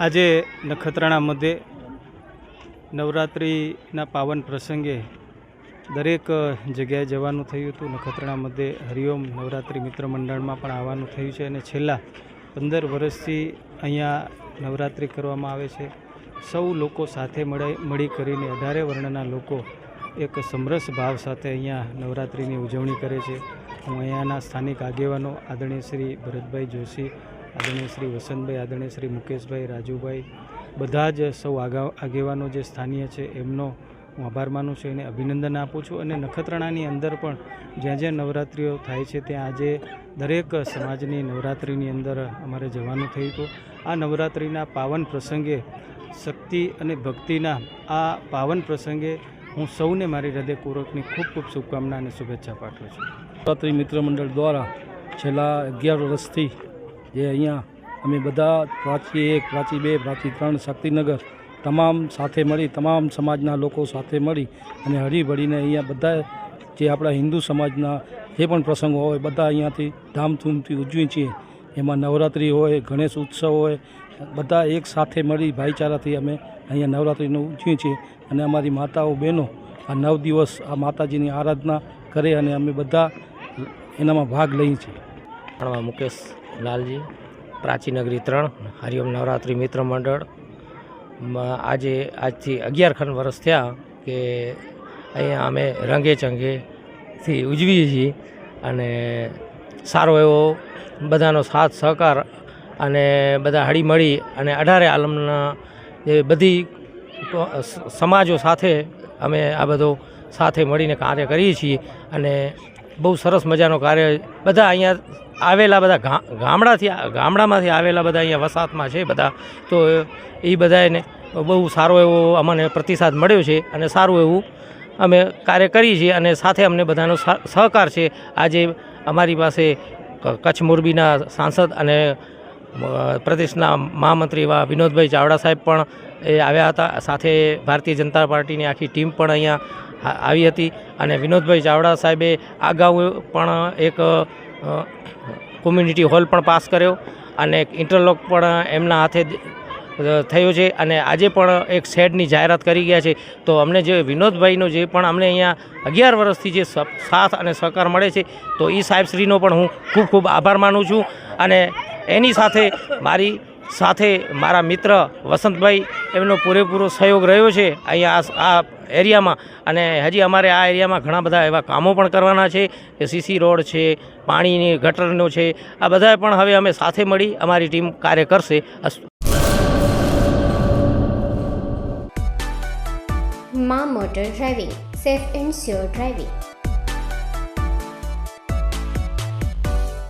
આજે નખત્રાણા મધ્યે નવરાત્રિના પાવન પ્રસંગે દરેક જગ્યાએ જવાનું થયું હતું. નખત્રાણા મધ્યે હરિઓમ નવરાત્રિ મિત્ર મંડળમાં પણ આવવાનું થયું છે અને છેલ્લા પંદર વર્ષથી અહીંયા નવરાત્રિ કરવામાં આવે છે. સૌ લોકો સાથે મળે, મળી કરીને અઢારે વર્ણના લોકો એક સમરસ ભાવ સાથે અહીંયા નવરાત્રિની ઉજવણી કરે છે. હું અહીંયાના સ્થાનિક આગેવાનો આદરણીય શ્રી ભરતભાઈ જોશી આદરણીય શ્રી વસંતભાઈ, આદરણીય શ્રી મુકેશભાઈ, રાજુભાઈ, બધા જ સૌ આગા, આગેવાનો જે સ્થાનીય છે, એમનો હું આભાર માનું છું, એને અભિનંદન આપું છું અને નખત્રાણાની અંદર પણ જ્યાં જ્યાં નવરાત્રિઓ થાય છે, ત્યાં આજે દરેક સમાજની નવરાત્રિની અંદર અમારે જવાનું થયું હતું. આ નવરાત્રિના પાવન પ્રસંગે શક્તિ અને ભક્તિના આ પાવન પ્રસંગે હું સૌને મારી હૃદયપૂર્વકની ખૂબ ખૂબ શુભકામના અને શુભેચ્છા પાઠવું છું. નવરાત્રિ મિત્ર મંડળ દ્વારા છેલ્લા અગિયાર વર્ષથી જે અહીંયા અમે બધા પ્રાચી એક, પ્રાચી બે, પ્રાચી ત્રણ, શક્તિનગર તમામ સાથે મળી, તમામ સમાજના લોકો સાથે મળી અને હળીભળીને અહીંયા બધા જે આપણા હિન્દુ સમાજના જે પણ પ્રસંગો હોય, બધા અહીંયાથી ધામધૂમથી ઉજવીએ છીએ. એમાં નવરાત્રિ હોય, ગણેશ ઉત્સવ હોય, બધા એક સાથે મળી ભાઈચારાથી અમે અહીંયા નવરાત્રિનું ઉજવીએ છીએ. અને અમારી માતાઓ, બહેનો આ નવ દિવસ આ માતાજીની આરાધના કરે અને અમે બધા એનામાં ભાગ લઈએ છીએ. ભણવા મુકેશ લાલજી પ્રાચીનગરી ત્રણ, હરિઓમ નવરાત્રિ મિત્ર મંડળ. આજે આજથી અગિયાર ખંડ વર્ષ થયા કે અહીંયા અમે રંગે ચંગેથી ઉજવીએ છીએ અને સારો એવો બધાનો સાથ, સહકાર અને બધા હળીમળી અને અઢારે આલમના જે બધી સમાજો સાથે અમે આ બધો સાથે મળીને કાર્ય કરીએ છીએ અને બહુ સરસ મજાનો કાર્ય બધા અહીંયા આવેલા બધા ગામડાથી ગામડામાંથી આવેલા બધા અહીંયા વસાહતમાં છે બધા. તો એ બધાને બહુ સારો એવો અમને પ્રતિસાદ મળ્યો છે અને સારું એવું અમે કાર્ય કરીએ છીએ અને સાથે અમને બધાનો સહ- સહકાર છે. આજે અમારી પાસે કચ્છ મોરબીના સાંસદ અને પ્રદેશના મહામંત્રી એવા વિનોદભાઈ ચાવડા સાહેબ પણ એ આવ્યા હતા. સાથે ભારતીય જનતા પાર્ટીની આખી ટીમ પણ અહીંયા આવી હતી અને વિનોદભાઈ ચાવડા સાહેબે અગાઉ પણ એક કોમ્યુનિટી હોલ પણ પાસ કર્યો અને એક ઇન્ટરલોક પણ એમના હાથે થયો છે અને આજે પણ એક શેડની જાહેરાત કરી ગયા છે. તો અમને જે વિનોદભાઈનો જે પણ અમને અહીંયા અગિયાર વર્ષથી જે સાથ અને સહકાર મળે છે, તો એ સાહેબશ્રીનો પણ હું ખૂબ ખૂબ આભાર માનું છું. અને એની સાથે મારી સાથે મારા મિત્ર વસંતભાઈ, એમનો પૂરેપૂરો સહયોગ રહ્યો છે અહીંયા આ એરિયામાં. અને હજી અમારે આ એરિયામાં ઘણા બધા એવા કામો પણ કરવાના છે. કે સીસી રોડ છે, પાણીની ગટરનો છે, આ બધા પણ હવે અમે સાથે મળી અમારી ટીમ કાર્ય કરશે. માં motor driving, safe and sure driving.